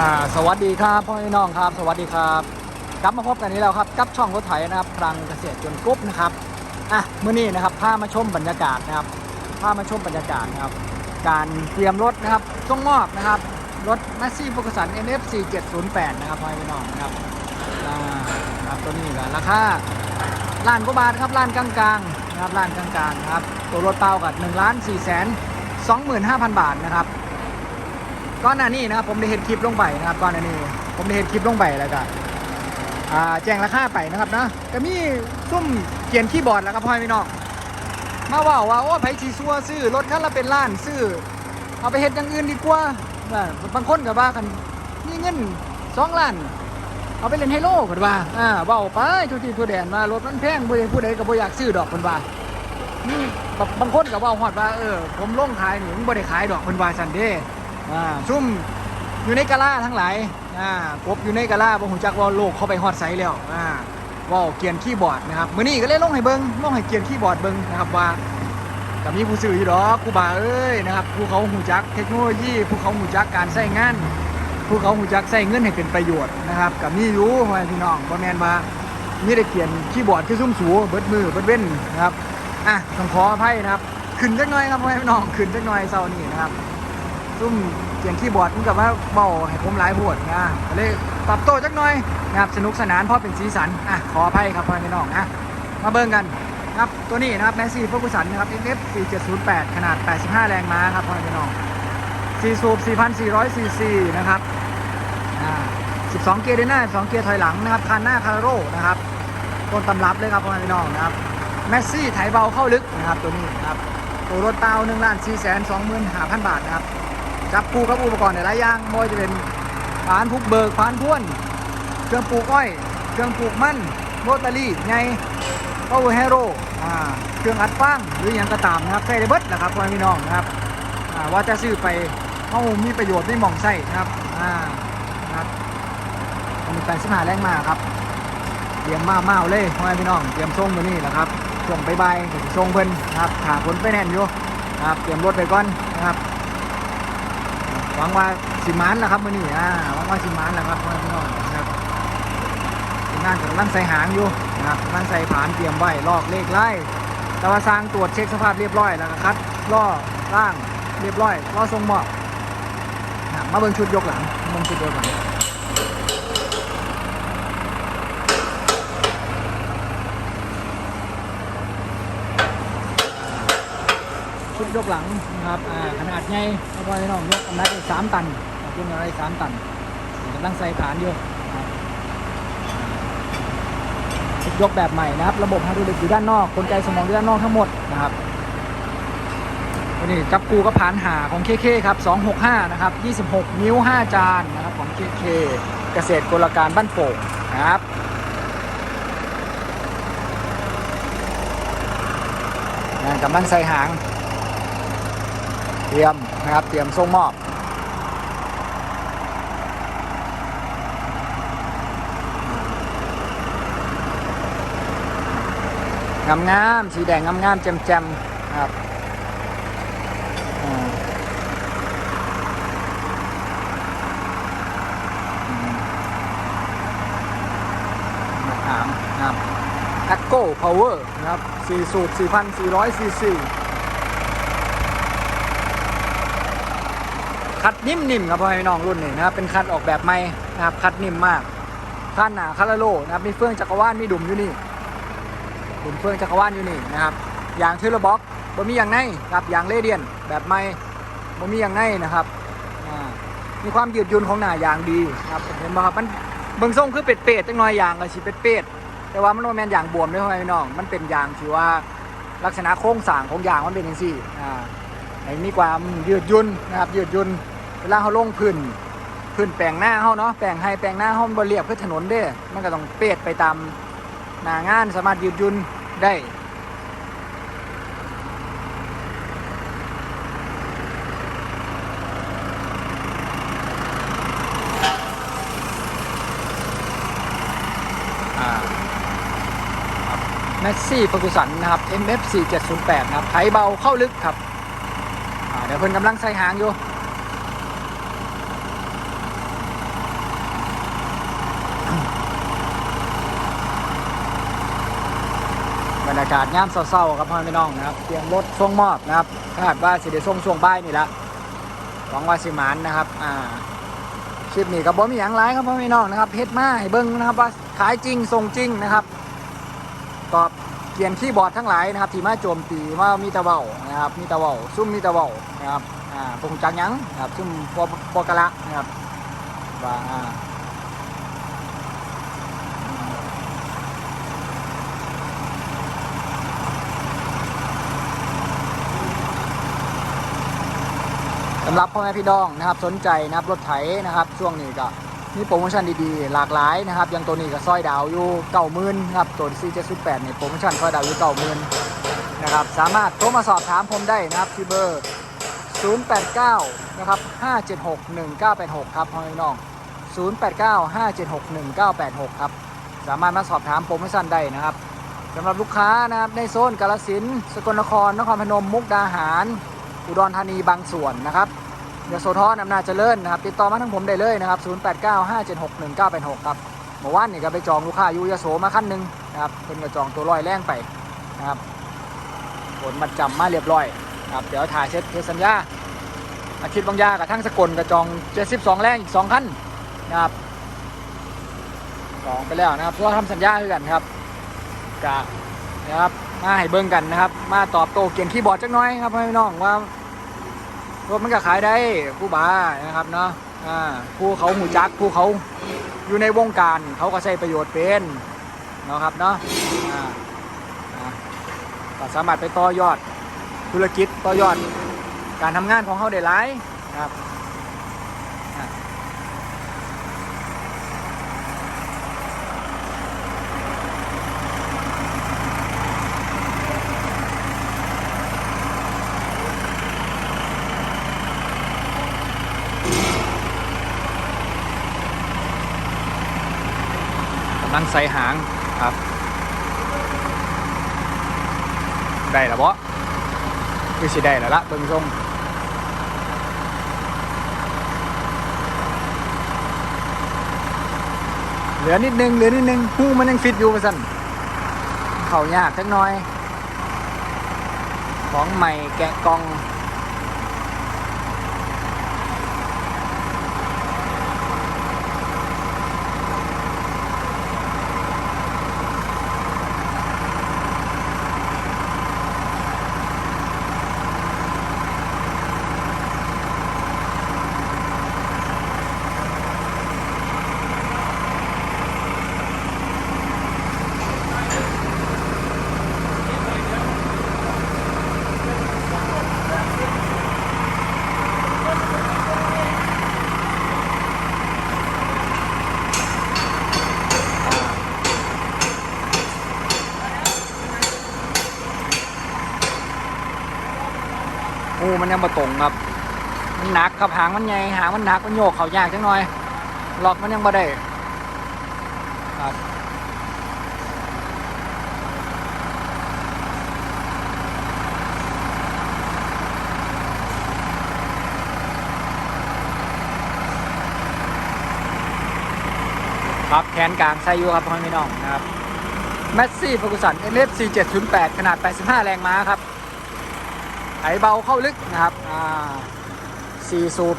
อ่าสวัสดีครับพ่อพี่น้องครับ สวัสดีครับ กลับมาพบกันนี้แล้วครับกับช่องรถไถนะครับพลังเกษตรจนกรุ๊ปนะครับอะเมื่อนี้นะครับพามาชมบรรยากาศนะครับพามาชมบรรยากาศนะครับ การเตรียมรถนะครับส่งมอบนะครับ รถแมสซี่โฟกัสัน NF 4708นะครับพ่อพี่น้องนะครับอ่านะครับตัวนี้ก็ราคาล้านกว่าบาทครับล้านกลางๆนะครับล้านกลางๆนะครับตัวรถเปล่ากับ1ล้าน4แสน25,000 บาทนะครับ ก่อนหน้านี้นะครับผมได้เห็นคลิปลงไปนะครับก่อนหน้านี้ ผมได้เห็นคลิปลงไปแล้วก็แจ้งราคาไปนะครับนะก็มีซุ่มเขียนคีย์บอร์ดแล้วครับพ่อพี่น้องมาว่าว่าโอ้ไผชีซัวซื้อรถคันละเป็นล้านซื้อเอาไปเฮ็ดอย่างอื่นดีกว่าบางคนก็ว่ากันมีเงินสองล้านเอาไปเล่นไฮโลกันว่าอ่าว้าไปทุกทีทั่วแดนว่ารถมันแพงบ่ได้ผู้ใดก็บ่อยากซื้อดอกเพิ่นว่านี่บางบางคนก็เว้าฮอดว่าเออผมลงขายนี่มันบ่ได้ขายดอกเพิ่นว่าซันเด้ อ่าซุ่มอยู่ในกะลาทั้งหลายอ่ากบอยู่ในกะลาบ่หูจักว่าโลกเข้าไปฮอดไซแล้วอ่าว่าเกียนคีย์บอร์ดนะครับมื้อนี้ก็เลยลงให้เบิ่งลงให้เกียนคีย์บอร์ดเบิ่งนะครับว่าก็มีผู้ซื้ออยู่ดอกครูบาเอ้ยนะครับผู้เขาหูจักเทคโนโลยีผู้เขาหูจักการใช้งานผู้เขาหูจักใช้เงินให้เป็นประโยชน์นะครับก็มีอยู่พ่อพี่น้องบ่แมนว่ามีแต่เขียนคีย์บอร์ดคือซุ่มสูเบิดมือเบิดเว้นนะครับอะต้องขออภัยนะครับขึ้นจักหน่อยครับพ่อพี่น้องขึ้นจักหน่อยเช้านี้นะครับ ซุ่มเขียนคีย์บอร์ดมันกับว่าเบาให้ผมหลายปวดนะก็เลยปรับโต้จักหน่อยนะครับสนุกสนานเพราะเป็นสีสันอะขออภัยครับพ่อพี่น้องนะมาเบิ่งกันนะครับตัวนี้นะครับแมสซี่โฟกุสันนะครับ FF 4708 ขนาด 85 แรงม้าครับพ่อพี่น้อง4สูบ4,400ซีซีนะครับอ่า12 เกียร์เดินหน้า 12 เกียร์ถอยหลังนะครับคันหน้าคาร์โร่นะครับต้นตำรับเลยครับพ่อพี่น้องนะครับแมสซี่ไถเบาเข้าลึกนะครับตัวนี้นะครับตัวรถเตา1ล้าน4แสน25,000 บาทนะครับ จับปูกับอุปกรณ์หลายอย่างไม่ว่าจะเป็นผานพุกเบิกผานพ่วน เครื่องปลูกอ้อย เครื่องปลูกมันโรตารี่ไงพาวเวอร์เฮโร่อ่าเครื่องอัดฟางหรืออย่างกระตามนะครับใส่ได้เบิดนะครับพ่อพี่น้องนะครับว่าจะซื้อไปเขามีประโยชน์ไม่มองใส่นะครับอ่านะครับอันนี้แปดสิบหาแรงมาครับเตรียมมาเมาเลยพ่อพี่น้องเตรียมส่งมานี่แหละครับช่งบายๆก็สิส่งเพิ่นนะครับถาผลไปแน่นอยู่นะครับเตรียมรถไปก่อนนะครับ หวังว่าสิมานแหละครับมื่อนี้อ่าหวังว่าสิมานแหละครับพี่น้องนะครับทีมงานกำลังใส่หางอยู่นะครับกำลังใส่ผานเตรียมไว้ลอกเลขไล่แต่ว่าสร้างตรวจเช็คสภาพเรียบร้อยแล้วก็คัดล่อร่างเรียบร้อยล่อทรงหมอบนะมาเบิ่งชุดยกหลังมาเบิ่งชุดยกหลัง ชุดยกหลังนะครับขนาดใหญ่พ่อแม่พี่น้องยกกำลังได้สามตันยกกำลังได้สามตันกำลังใส่ฐานอยู่นะครับยกแบบใหม่นะครับ ระบบฮดรอลิกอยู่ด้านนอกกลไกสมองอยู่ด้านนอกทั้งหมดนะครับวันนี้จับกูก็ผ่านหาของ KK ครับ 265 นะครับ 26 นิ้ว 5 จานนะครับของ KK เกษตรกลการบ้านโป่งนะครับงานกำลังใส่หาง เตรียมนะครับเตรียมส่งมอบงามงามๆสีแดงงามงามๆแจ่มแจ่มครับอ่ามะขามนะครับ a c โก้ Power นะครับ4สูบ4,400ซีซี คัดนิ่มๆครับพ่อแม่พี่น้องรุ่นนี้นะครับเป็นคัดออกแบบใหม่นะครับคัดนิ่มมากคัดหนาคาราโลนะครับมีเฟื่องจักรวาลมีดุมอยู่นี่หุ่นเฟืองจักรวาลอยู่นี่นะครับยางเทเลบ็อกบ่มีอย่างในครับยางเลเดียนแบบใหม่บ่มีอย่างในนะครับมีความยืดหยุ่นของหน้ายางดีครับเห็นบ่ครับมันเบิ่งทรงคือเป็ดเป็ดๆจังน่อยยางก็สิเป็ดเป็ดๆแต่ว่ามันบ่แมนยางบวมด้อพ่อแม่พี่น้องมันเป็นยางที่ว่าลักษณะโครงสร้างของยางมันเป็นจังซี่อ่าให้มีความยืดยุ่นนะครับยืดยุ่น เวลาเฮาลงพื้นพื้นแปลงหน้าเฮาเนาะแปลงให้แปลงหน้าเฮามันบ่เรียบคือถนนเด้มันก็ต้องเป๊ดไปตามหน้างานสามารถยืดยุ่นได้แมสซี่ฟอร์กูสันนะครับ MF 4708 นะครับไถเบาเข้าลึกครับเดี๋ยวเพิ่นกำลังใส่หางอยู่ากาศย่ามเศร้าๆครับพ่อแม่พี่น้องนะครับเตรียมรถส่งมอบนะครับคาดว่าสิได้ส่งช่วงบ่ายนี่ละหวังว่าสิมานนะครับอ่าคลิปนี้ก็บบ่มีหยังหลายครับพ่อแม่พี่น้องนะครับเฮ็ดมาให้เบิ่งนะครับว่าขายจริงส่งจริงนะครับตอบเกียนคีย์บอร์ดทั้งหลายนะครับที่มาโจมตีว่ามีตะเว้านะครับมีตะเว้าซุ่มมีตะเว้านะครับอ่าปงจักหยังนะครับซุ่มปอปอกะละนะครับว่าอ่าำหรับพ่อแม่พี่น้องนะครับสนใจนะครับรถไถนะครับช่วงนี้ก็มีโปรโมชั่นดีๆ หลากหลายนะครับอย่างตัวนี้ก็ซอยดาวอยู่เก้าหมื่นครับตัวซีเจ็ดสิบแปดเนี่ยโปรโมชั่นซอยดาวอยู่เก้าหมื่นนะครับสามารถโทรมาสอบถามผมได้นะครับที่เบอร์ 089 นะครับ 576 1986 ครับพ่อแม่พี่น้อง 089 576 1986 ครับสามารถมาสอบถามโปรโมชั่นได้นะครับสำหรับลูกค้านะครับในโซนกาลสินสกลนครนครพนมมุกดาหาร อุดรธานีบางส่วนนะครับ ยโสธรอำนาจเจริญนะครับติดต่อมาทั้งผมได้เลยนะครับ 0895761986 ครับเมื่อวานนี่ก็ไปจองลูกค้าอยู่ยโสมาขั้นหนึ่งนะครับเพิ่นก็จองตัวร้อยแรงไปนะครับผลมัดจำมาเรียบร้อยนะครับเดี๋ยวถ่ายเช็ดเทสัญญาอาทิตย์บางยากับทั้งสกลก็จอง 72 แรงอีก2ขั้นนะครับจองไปแล้วนะครับเพราะว่าทำสัญญาคือกันครับกะนะครับมาให้เบิ่งกันนะครับ มาตอบโต้เกียนคีย์บอร์ดจักน้อยครับให้น้องว่า รถมันก็ขายได้ผู้บานะครับเนาะผู้เขาหูจักผู้เขาอยู่ในวงการเขาก็ใช้ประโยชน์เป็นเนาะครับเนาะก็สามารถไปต่อยอดธุรกิจต่อยอดการทำงานของเขาได้หลายนะครับำลังใส่หางครับ ได้แล้วบ่คือสิได้แล้วละเบิ่งทรงเหลือนิดนึงเหลือนิดนึงหูมันยังฟิตอยู่ว่าสั่นเขายากจักน่อย ของใหม่แกะกล่อง ยังมาตรงครับ มันหนักครับหางมันใหญ่หางมันหนักมันโยกเขายากจังหน่อยล็อกมันยังบ่ได้ครับครับแขนกลางใส่อยู่ครับพ่อแม่พี่น้องนะครับแมสซี่ฟอร์กูสัน NS 4708ขนาด 85 แรงม้าครับ ไถเบาเข้าลึกนะครับ อ่า4สูบ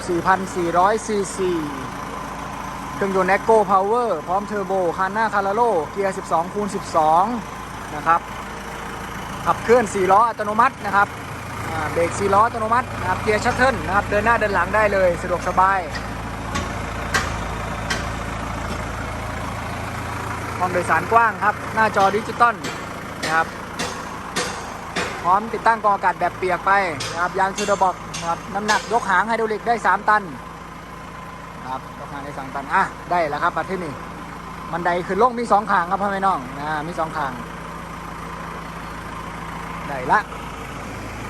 4,400 ซีซี เครื่องยนต์ Echo Power พร้อมเทอร์โบ คันหน้าคาราโล เกียร์ 12 คูณ 12 นะครับ ขับเคลื่อน 4 ล้ออัตโนมัตินะครับ เบรก 4 ล้ออัตโนมัตินะครับ เกียร์ชัตเทิลนะครับ เดินหน้าเดินหลังได้เลย สะดวกสบาย ห้องโดยสารกว้างครับ หน้าจอดิจิตอลนะครับ พร้อมติดตั้งกองอากาศแบบเปียกไปนะครับยางซูดบอกนะครับน้ำหนักยกหางไฮดรอลิกได้ 3 ตันนะครับยกหางได้3ตันอะได้แล้วครับบัดที่นี่บันไดขึ้นลงมี2ขางครับพ่อแม่น้องนะมี2ขางได้ละ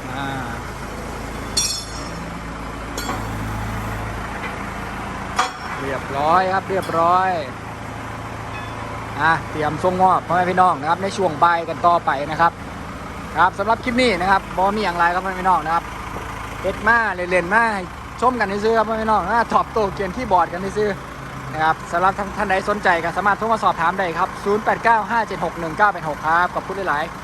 อ่าเรียบร้อยครับเรียบร้อยอะเตรียมส่งมอบพ่อแม่พี่น้องนะครับในช่วงบ่ายกันต่อไปนะครับ ครับสำหรับคลิปนี้นะครับบอมีอย่างไรครับพ่อพี่น้องนะครับเอ็ดมาเล่นๆมาชมกันซื้อครับพ่อพี่น้องนะถอบโตเกียนที่บอร์ดกันซื้อนะครับสำหรับท่านใดสนใจก็สามารถโทรมาสอบถามได้ครับ 0895761986 ครับขอบคุณหลายๆ